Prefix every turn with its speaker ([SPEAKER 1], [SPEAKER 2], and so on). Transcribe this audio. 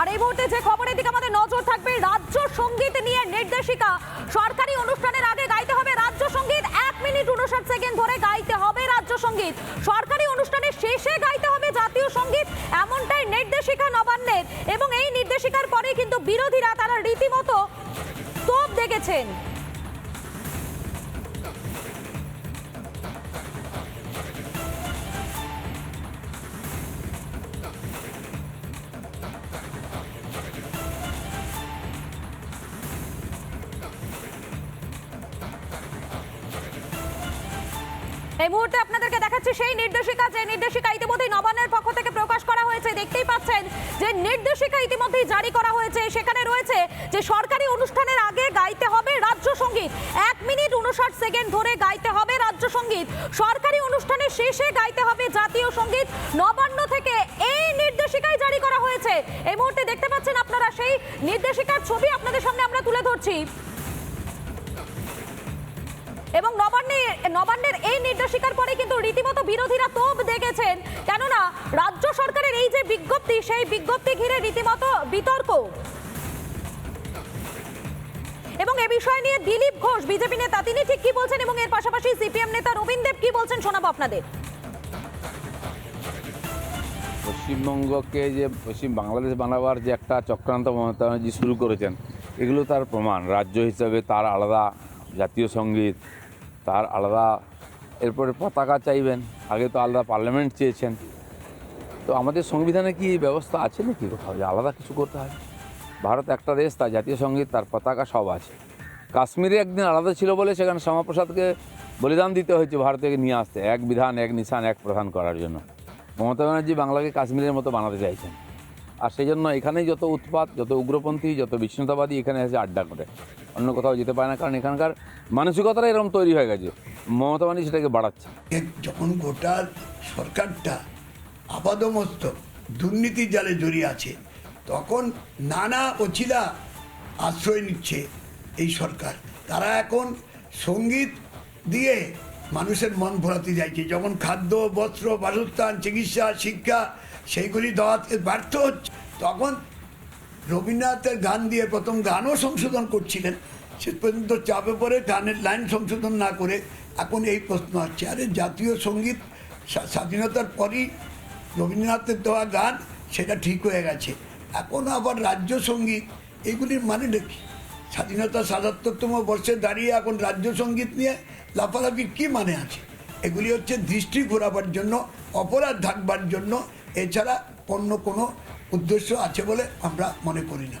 [SPEAKER 1] আর এই মুহূর্তে যে খবরের দিকে আমাদের নজর থাকবে, রাজ্য সংগীত নিয়ে নির্দেশিকা। সরকারি অনুষ্ঠানের আগে গাইতে হবে রাজ্য সংগীত। এক মিনিট উনষাট সেকেন্ড ধরে গাইতে হবে রাজ্য সংগীত। সরকারি অনুষ্ঠানের শেষে গাইতে হবে জাতীয় সংগীত। এমনটাই নির্দেশিকা নবান্নের। এবং এই নির্দেশিকার পরে কিন্তু বিরোধীরা তারা রীতিমতো তোপ দেখেছেন। এই মুহূর্তে আপনাদেরকে দেখাচ্ছি সেই নির্দেশিকা, যে নির্দেশিকা ইতিমধ্যেই নবান্নের পক্ষ থেকে প্রকাশ করা হয়েছে। দেখতেই পাচ্ছেন যে নির্দেশিকা ইতিমধ্যেই জারি করা হয়েছে। সেখানে রয়েছে যে সরকারি অনুষ্ঠানের আগে গাইতে হবে রাজ্য সংগীত। এক মিনিট উনষাট সেকেন্ড ধরে গাইতে হবে রাজ্য সংগীত। সরকারি অনুষ্ঠানের শেষে গাইতে হবে জাতীয় সংগীত। নবান্ন থেকে এই নির্দেশিকাই জারি করা হয়েছে। এই মুহূর্তে দেখতে পাচ্ছেন আপনারা সেই নির্দেশিকার ছবি আপনাদের সামনে আমরা তুলে ধরছি। এবং নবান্নে, নবান্নের এই নির্দেশিকার পরে কিন্তু রীতিমতো বিরোধীরা তোপ দেখেছেন। কেননা, রাজ্য সরকারের এই যে বিজ্ঞপ্তি, সেই বিজ্ঞপ্তি ঘিরে রীতিমতো বিতর্ক। এবং এ বিষয় নিয়ে দিলীপ ঘোষ, বিজেপি নেতা, তিনি ঠিক কি বলছেন এবং এর পাশাপাশি সিপিএম নেতা রবীন দেব কি বলছেন শোনাবো আপনাদের।
[SPEAKER 2] পশ্চিমবঙ্গকে যে পশ্চিম বাংলাদেশ বানাবার যে একটা চক্রান্ত মমতা শুরু করেছেন, এগুলো তার প্রমাণ। রাজ্য হিসাবে তার আলাদা জাতীয় সংগীত, তার আলাদা, এরপরে পতাকা চাইবেন, আগে তো আলাদা পার্লামেন্ট চেয়েছেন। তো আমাদের সংবিধানে কি ব্যবস্থা আছে নাকি কোথাও? যে আলাদা কিছু করতে হয়? ভারত একটা দেশ, তার জাতীয় সংগীত, তার পতাকা সব আছে। কাশ্মীরে একদিন আলাদা ছিল বলে সেখানে শ্যামাপ্রসাদকে বলিদান দিতে হয়েছে ভারতকে নিয়ে আসতে। এক বিধান, এক নিশান, এক প্রধান করার জন্য। মমতা ব্যানার্জি বাংলাকে কাশ্মীরের মতো বানাতে চাইছেন। আর সেই জন্য এখানেই যত উৎপাত, যত উগ্রপন্থী, যত বিচ্ছিন্নতাবাদী এখানে এসে আড্ডা করে। অন্য কোথাও যেতে পারে না, কারণ এখানকার মানসিকতাটা এরকম তৈরি হয়ে গেছে। মমতা ব্যানার্জি সেটাকে বাড়াচ্ছে।
[SPEAKER 3] যখন গোটা সরকারটা আপাদমস্তক দুর্নীতি জালে জড়িয়ে আছে, তখন নানা অচিলা আশ্রয় নিচ্ছে এই সরকার। তারা এখন সংগীত দিয়ে মানুষের মন ভরাতে যাইছে যখন খাদ্য, বস্ত্র, বাসস্থান, চিকিৎসা, শিক্ষা, সেইগুলি দেওয়াতে ব্যর্থ হচ্ছে। তখন রবীন্দ্রনাথের গান দিয়ে প্রথম গানও সংশোধন করছিলেন। শেষ পর্যন্ত চাপে পড়ে গানের লাইন সংশোধন না করে এখন এই প্রশ্ন আসছে। আরে, জাতীয় সংগীত স্বাধীনতার পরই রবীন্দ্রনাথের দেওয়া গান, সেটা ঠিক হয়ে গেছে। এখন আবার রাজ্য সংগীত, এগুলির মানে দেখি স্বাধীনতা সাতাত্তরতম বর্ষে দাঁড়িয়ে এখন রাজ্য সংগীত নিয়ে লাফালাফি কী মানে আছে? এগুলি হচ্ছে দৃষ্টি ঘোরাবার জন্য, অপরাধ ঢাকবার জন্য। এছাড়া অন্য কোনো উদ্দেশ্য আছে বলে আমরা মনে করি না।